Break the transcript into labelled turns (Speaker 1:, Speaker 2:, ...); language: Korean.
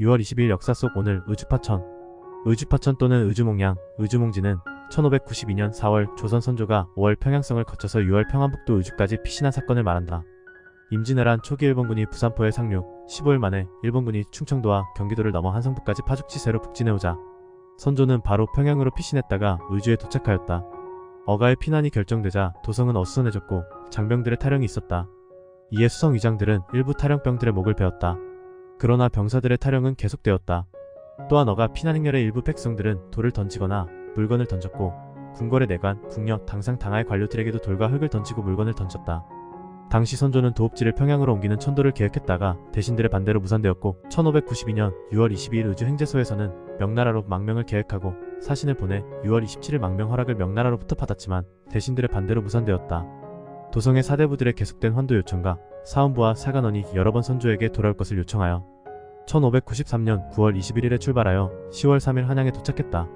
Speaker 1: 6월 20일 역사 속 오늘 의주파천 의주파천 또는 의주몽양, 의주몽지는 1592년 4월 조선 선조가 5월 평양성을 거쳐서 6월 평안북도 의주까지 피신한 사건을 말한다. 임진왜란 초기 일본군이 부산포에 상륙, 15일 만에 일본군이 충청도와 경기도를 넘어 한성부까지 파죽지세로 북진해오자 선조는 바로 평양으로 피신했다가 의주에 도착하였다. 어가의 피난이 결정되자 도성은 어수선해졌고 장병들의 탈영이 있었다. 이에 수성 위장들은 일부 탈영병들의 목을 베었다. 그러나 병사들의 탈영은 계속되었다. 또한 어가 피난 행렬의 일부 백성들은 돌을 던지거나 물건을 던졌고 궁궐의 내관, 궁녀, 당상 당하의 관료들에게도 돌과 흙을 던지고 물건을 던졌다. 당시 선조는 도읍지를 평양으로 옮기는 천도를 계획했다가 대신들의 반대로 무산되었고 1592년 6월 22일 의주 행제소에서는 명나라로 망명을 계획하고 사신을 보내 6월 27일 망명 허락을 명나라로부터 받았지만 대신들의 반대로 무산되었다. 도성의 사대부들의 계속된 환도 요청과 사원부와 사관원이 여러 번 선조에게 돌아올 것을 요청하여 1593년 9월 21일에 출발하여 10월 3일 한양에 도착했다.